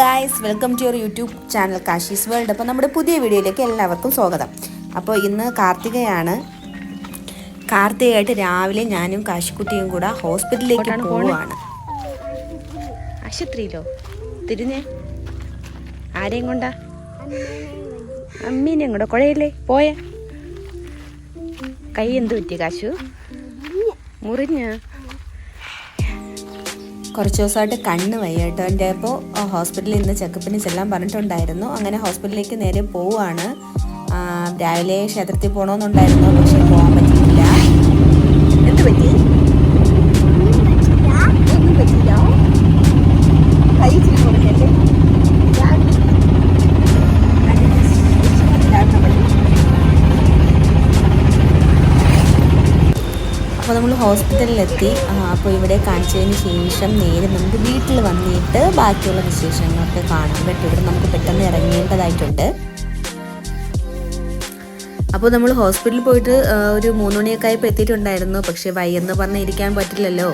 Guys welcome to your YouTube channel Kashi's world അപ്പോൾ നമ്മുടെ പുതിയ വീഡിയോയിലേക്ക് എല്ലാവർക്കും സ്വാഗതം. അപ്പോൾ ഇന്ന് കാർത്തികയാണ്. കാർത്തികയായിട്ട് രാവിലെ ഞാനും കാശിക്കുട്ടിയും കൂടെ ഹോസ്പിറ്റലിലേക്ക്? പോവുകയാണ് ആശുപത്രിയിലോ? തിരിഞ്ഞേ ആരെയും കൊണ്ടാ? അമ്മീനെയും കൂടെ കുഴയല്ലേ? പോയേ. കൈ എന്ത് പറ്റി കാശു? മുറിഞ്ഞ. കുറച്ച് ദിവസമായിട്ട് കണ്ണ് വയ്യാട്ടോ എന്റെ അപ്പോൾ ഹോസ്പിറ്റലിൽ ഇന്ന് ചെക്കപ്പിന് ചെല്ലാൻ പറഞ്ഞിട്ടുണ്ടായിരുന്നു. അങ്ങനെ ഹോസ്പിറ്റലിലേക്ക് നേരെ പോവുകയാണ്. രാവിലെ ക്ഷേത്രത്തിൽ പോകണമെന്നുണ്ടായിരുന്നു. പക്ഷേ പോകാൻ പറ്റിയില്ല എന്ത് പറ്റി? ഹോസ്പിറ്റലിലെത്തി. അപ്പോൾ ഇവിടെ കാണിച്ചതിന് ശേഷം നേരെ നമുക്ക് വീട്ടിൽ വന്നിട്ട് ബാക്കിയുള്ള വിശേഷങ്ങളൊക്കെ കാണാൻ പറ്റും ഇവിടെ നമുക്ക് പെട്ടെന്ന് ഇറങ്ങേണ്ടതായിട്ടുണ്ട്. അപ്പോൾ നമ്മൾ ഹോസ്പിറ്റലിൽ പോയിട്ട് ഒരു മൂന്ന് മണിയൊക്കെ ആയപ്പോൾ എത്തിയിട്ടുണ്ടായിരുന്നു. പക്ഷേ വയ്യെന്ന് പറഞ്ഞ് ഇരിക്കാൻ പറ്റില്ലല്ലോ.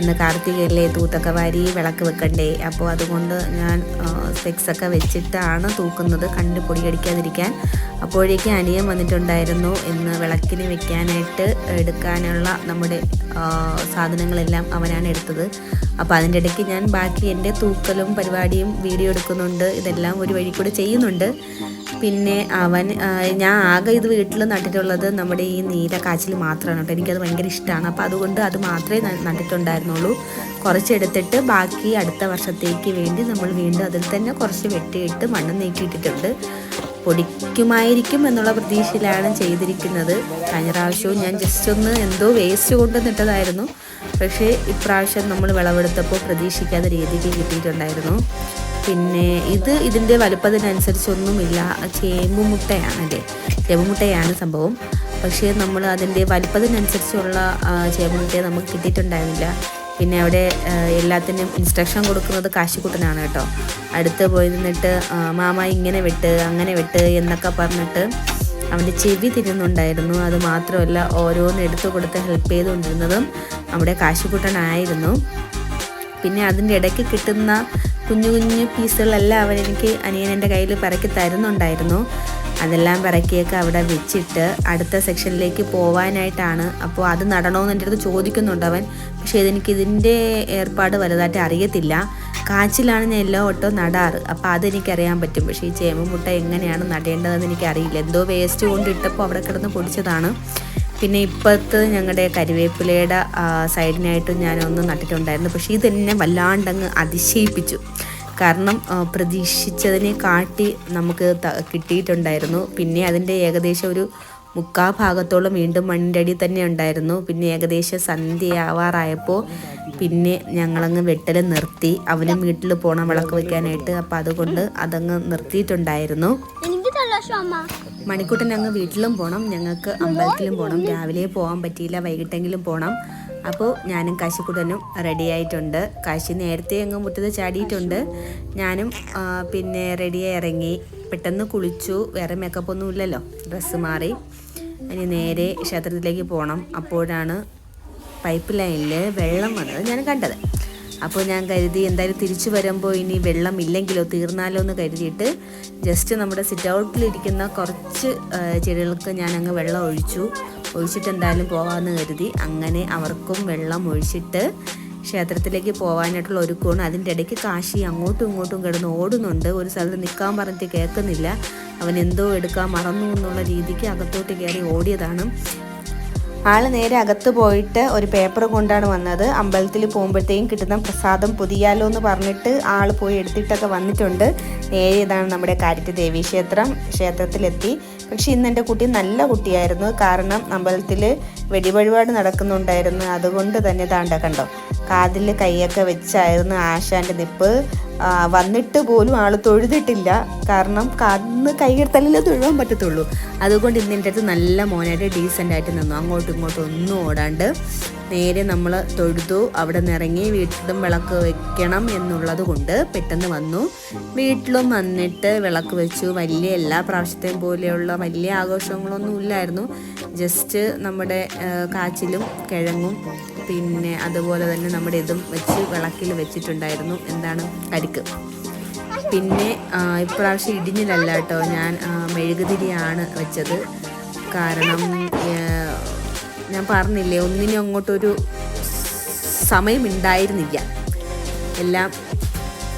എന്ന് കാർത്തികയല്ലേ തൂത്തൊക്കെ വാരി വിളക്ക് വെക്കണ്ടേ. അപ്പോൾ അതുകൊണ്ട് ഞാൻ സെക്സ് ഒക്കെ വെച്ചിട്ടാണ് തൂക്കുന്നത് കണ്ട് പൊടിയടിക്കാതിരിക്കാൻ. അപ്പോഴേക്കും അനിയൻ വന്നിട്ടുണ്ടായിരുന്നു ഇന്ന് വിളക്കിന് വെക്കാനായിട്ട് എടുക്കാനുള്ള നമ്മുടെ സാധനങ്ങളെല്ലാം അവനാണ് എടുത്തത്. അപ്പോൾ അതിന്റെ ഇടയ്ക്ക് ഞാൻ ബാക്കി എന്റെ തൂക്കലും പരിപാടിയും വീഡിയോ എടുക്കുന്നുണ്ട്. ഇതെല്ലാം ഒരു വഴി കൂടെ ചെയ്യുന്നുണ്ട്. പിന്നെ അവൻ ഞാൻ ആകെ ഇത് വീട്ടിൽ നട്ടിട്ടുള്ളത് നമ്മുടെ ഈ നീല കാച്ചിൽ മാത്രമാണ് കേട്ടോ. എനിക്കത് ഭയങ്കര ഇഷ്ടമാണ്. അപ്പോൾ അതുകൊണ്ട് അത് മാത്രമേ നട്ടിട്ടുണ്ടായിരുന്നുള്ളൂ. കുറച്ചെടുത്തിട്ട് ബാക്കി അടുത്ത വർഷത്തേക്ക് വേണ്ടി നമ്മൾ വീണ്ടും അതിൽ തന്നെ കുറച്ച് വെട്ടിയിട്ട് മണ്ണ് നീക്കിയിട്ടിട്ടുണ്ട്. പൊടിക്കുമായിരിക്കും എന്നുള്ള പ്രതീക്ഷയിലാണ് ചെയ്തിരിക്കുന്നത്. കഴിഞ്ഞ പ്രാവശ്യവും ഞാൻ ജസ്റ്റ് ഒന്ന് എന്തോ വേസ്റ്റ് കൊണ്ട് നിട്ടതായിരുന്നു പക്ഷേ ഇപ്രാവശ്യം നമ്മൾ വിളവെടുത്തപ്പോൾ പ്രതീക്ഷിക്കാത്ത രീതിക്ക് കിട്ടിയിട്ടുണ്ടായിരുന്നു. പിന്നെ ഇത് ഇതിന്റെ വലുപ്പത്തിനനുസരിച്ചൊന്നുമില്ല. ചേമ്പുമുട്ടയാണ് അല്ലേ ചേമ്പുമുട്ടയാണ് സംഭവം. പക്ഷേ നമ്മൾ അതിന്റെ വലുപ്പത്തിനനുസരിച്ചുള്ള ചേമ്പുമുട്ടയെ ചേമ്പ് നമുക്ക് കിട്ടിയിട്ടുണ്ടായിരുന്നില്ല. പിന്നെ അവിടെ എല്ലാത്തിനും ഇൻസ്ട്രക്ഷൻ കൊടുക്കുന്നത് കാശിക്കുട്ടനാണ് കേട്ടോ. അടുത്ത് പോയി നിന്നിട്ട് മാമ ഇങ്ങനെ വെട്ട് അങ്ങനെ വെട്ട് എന്നൊക്കെ പറഞ്ഞിട്ട് അവന്റെ ചെവി തിരുന്നുണ്ടായിരുന്നു അത് മാത്രമല്ല ഓരോന്ന് എടുത്തു കൊടുത്ത് ഹെൽപ്പ് ചെയ്തുകൊണ്ടിരുന്നതും നമ്മുടെ കാശിക്കുട്ടനായിരുന്നു. പിന്നെ അതിന്റെ ഇടയ്ക്ക് കിട്ടുന്ന കുഞ്ഞു കുഞ്ഞു പീസുകളെല്ലാം അവൻ എനിക്ക് അനിയൻ എന്റെ കയ്യിൽ പറക്കി തരുന്നുണ്ടായിരുന്നു. അതെല്ലാം പറക്കിയൊക്കെ അവിടെ വെച്ചിട്ട് അടുത്ത സെക്ഷനിലേക്ക് പോവാനായിട്ടാണ്. അപ്പോൾ അത് നടണമെന്ന് എന്റെ അടുത്ത് ചോദിക്കുന്നുണ്ട് അവൻ. പക്ഷേ ഇതെനിക്ക് ഇതിന്റെ ഏർപ്പാട് വലുതായിട്ട് അറിയത്തില്ല. കാച്ചിലാണ് ഞാൻ എല്ലാ ഓട്ടോ നടാറ്. അപ്പോൾ അതെനിക്കറിയാൻ പറ്റും. പക്ഷേ ഈ ചേമ്പ് മുട്ട എങ്ങനെയാണ് നടേണ്ടതെന്ന് എനിക്കറിയില്ല. എന്തോ വേസ്റ്റ് കൊണ്ട് ഇട്ടപ്പോൾ അവിടെ കിടന്ന് പൊടിച്ചതാണ്. പിന്നെ ഇപ്പോഴത്തെ ഞങ്ങളുടെ കരിവേപ്പിലയുടെ സൈഡിനായിട്ട് ഞാനൊന്ന് നട്ടിട്ടുണ്ടായിരുന്നു. പക്ഷേ ഇതെന്നെ വല്ലാണ്ടങ്ങ് അതിശയിപ്പിച്ചു. കാരണം പ്രതീക്ഷിച്ചതിനെ കാട്ടി നമുക്ക് കിട്ടിയിട്ടുണ്ടായിരുന്നു. പിന്നെ അതിന്റെ ഏകദേശം ഒരു മുക്കാ ഭാഗത്തോളം വീണ്ടും മണ്ണിന്റെ അടി തന്നെ ഉണ്ടായിരുന്നു. പിന്നെ ഏകദേശം സന്ധ്യയാവാറായപ്പോൾ പിന്നെ ഞങ്ങളങ്ങ് വെട്ടൽ നിർത്തി. അവനും വീട്ടിൽ പോകണം വിളക്ക് വയ്ക്കാനായിട്ട് അപ്പോൾ അതുകൊണ്ട് അതങ്ങ് നിർത്തിയിട്ടുണ്ടായിരുന്നു. എനിക്ക് മണിക്കൂട്ടൻ അങ്ങ് വീട്ടിലും പോകണം ഞങ്ങൾക്ക് അമ്പലത്തിലും പോകണം രാവിലെ പോകാൻ പറ്റിയില്ല. വൈകിട്ടെങ്കിലും പോകണം അപ്പോൾ ഞാനും കാശിക്കുട്ടനും റെഡി ആയിട്ടുണ്ട് കാശി നേരത്തെ അങ്ങ് മുറ്റത്ത് ചാടിയിട്ടുണ്ട്. ഞാനും പിന്നെ റെഡിയായി ഇറങ്ങി. പെട്ടെന്ന് കുളിച്ചു. വേറെ മേക്കപ്പ് ഒന്നും ഇല്ലല്ലോ. ഡ്രസ്സ് മാറി. ഇനി നേരെ ക്ഷേത്രത്തിലേക്ക് പോകണം അപ്പോഴാണ് പൈപ്പ് ലൈനിൽ വെള്ളം വന്നത്. ഞാൻ കണ്ടത്. അപ്പോൾ ഞാൻ കരുതി എന്തായാലും തിരിച്ചു വരുമ്പോൾ ഇനി വെള്ളം ഇല്ലെങ്കിലോ തീർന്നാലോ എന്ന് കരുതിയിട്ട് ജസ്റ്റ് നമ്മുടെ സിറ്റ് ഔട്ടിലിരിക്കുന്ന കുറച്ച് ചെടികൾക്ക് ഞാൻ അങ്ങ് വെള്ളം ഒഴിച്ചു. ഒഴിച്ചിട്ട് എന്തായാലും പോകാമെന്ന് കരുതി. അങ്ങനെ അവർക്കും വെള്ളം ഒഴിച്ചിട്ട് ക്ഷേത്രത്തിലേക്ക് പോകാനായിട്ടുള്ള ഒരുക്കമാണ്. അതിന്റെ ഇടയ്ക്ക് കാശി അങ്ങോട്ടും ഇങ്ങോട്ടും കിടന്ന് ഓടുന്നുണ്ട്. ഒരു സ്ഥലത്ത് നിൽക്കാൻ പറഞ്ഞിട്ട് കേൾക്കുന്നില്ല. അവൻ എന്തോ എടുക്കാൻ മറന്നു എന്നുള്ള രീതിക്ക് അകത്തോട്ട് കയറി ഓടിയതാണ്. ആൾ നേരെ അകത്ത് പോയിട്ട് ഒരു പേപ്പർ കൊണ്ടാണ് വന്നത്. അമ്പലത്തിൽ പോകുമ്പോഴത്തേക്കും കിട്ടുന്ന പ്രസാദം പുതിയാലോ എന്ന് പറഞ്ഞിട്ട് ആൾ പോയി എടുത്തിട്ടൊക്കെ വന്നിട്ടുണ്ട്. നേരെ ഇതാണ് നമ്മുടെ കാര്യത്തി ദേവീ ക്ഷേത്രം. ക്ഷേത്രത്തിലെത്തി. പക്ഷേ ഇന്ന് എന്റെ കുട്ടി നല്ല കുട്ടിയായിരുന്നു. കാരണം അമ്പലത്തിൽ വെടിവഴിപാട് നടക്കുന്നുണ്ടായിരുന്നു. അതുകൊണ്ട് തന്നെ താണ്ട കണ്ടോ? കാതിൽ കൈയൊക്കെ വെച്ചായിരുന്നു ആശാന്റെ നിപ്പ്. വന്നിട്ട് പോലും ആൾ തൊഴുതിട്ടില്ല. കാരണം കന്ന് കൈയെടുത്തല്ലേ തൊഴുവാൻ പറ്റത്തുള്ളൂ. അതുകൊണ്ട് ഇന്ന് എന്റെ അടുത്ത് നല്ല മോനായിട്ട് ഡീസന്റ് ആയിട്ട് നിന്നു. അങ്ങോട്ടും ഇങ്ങോട്ടും ഒന്നും ഓടാണ്ട് നേരെ നമ്മൾ തൊഴുതു. അവിടെ നിന്ന് ഇറങ്ങി വീട്ടിലും വിളക്ക് വെക്കണം എന്നുള്ളത് കൊണ്ട് പെട്ടെന്ന് വന്നു. വീട്ടിലും വന്നിട്ട് വിളക്ക് വെച്ചു. വലിയ എല്ലാ പ്രാവശ്യത്തെയും പോലെയുള്ള വലിയ ആഘോഷങ്ങളൊന്നും ഇല്ലായിരുന്നു. ജസ്റ്റ് നമ്മുടെ കാച്ചിലും കിഴങ്ങും പിന്നെ അതുപോലെ തന്നെ നമ്മുടെ ഇതും വെച്ച് വിളക്കിൽ വെച്ചിട്ടുണ്ടായിരുന്നു. എന്താണ്? കരിക്ക് പിന്നെ ഇപ്രാവശ്യം ഇടിഞ്ഞിലല്ല കേട്ടോ. ഞാൻ മെഴുകുതിരിയാണ് വെച്ചത്. കാരണം ഞാൻ പറഞ്ഞില്ലേ ഒന്നിനും അങ്ങോട്ടൊരു സമയമുണ്ടായിരുന്നില്ല. എല്ലാം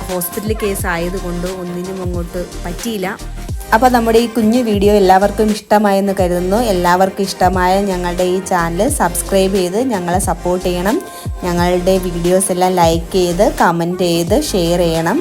ഹോസ്പിറ്റൽ കേസ് ആയതുകൊണ്ട് ഒന്നിനും അങ്ങോട്ട് പറ്റിയില്ല. അപ്പോൾ നമ്മുടെ ഈ കുഞ്ഞു വീഡിയോ എല്ലാവർക്കും ഇഷ്ടമായെന്ന് കരുതുന്നു. എല്ലാവർക്കും ഇഷ്ടമായ ഞങ്ങളുടെ ഈ ചാനൽ സബ്സ്ക്രൈബ് ചെയ്ത് ഞങ്ങളെ സപ്പോർട്ട് ചെയ്യണം. ഞങ്ങളുടെ വീഡിയോസ് എല്ലാം ലൈക്ക് ചെയ്ത് കമന്റ് ചെയ്ത് ഷെയർ ചെയ്യണം.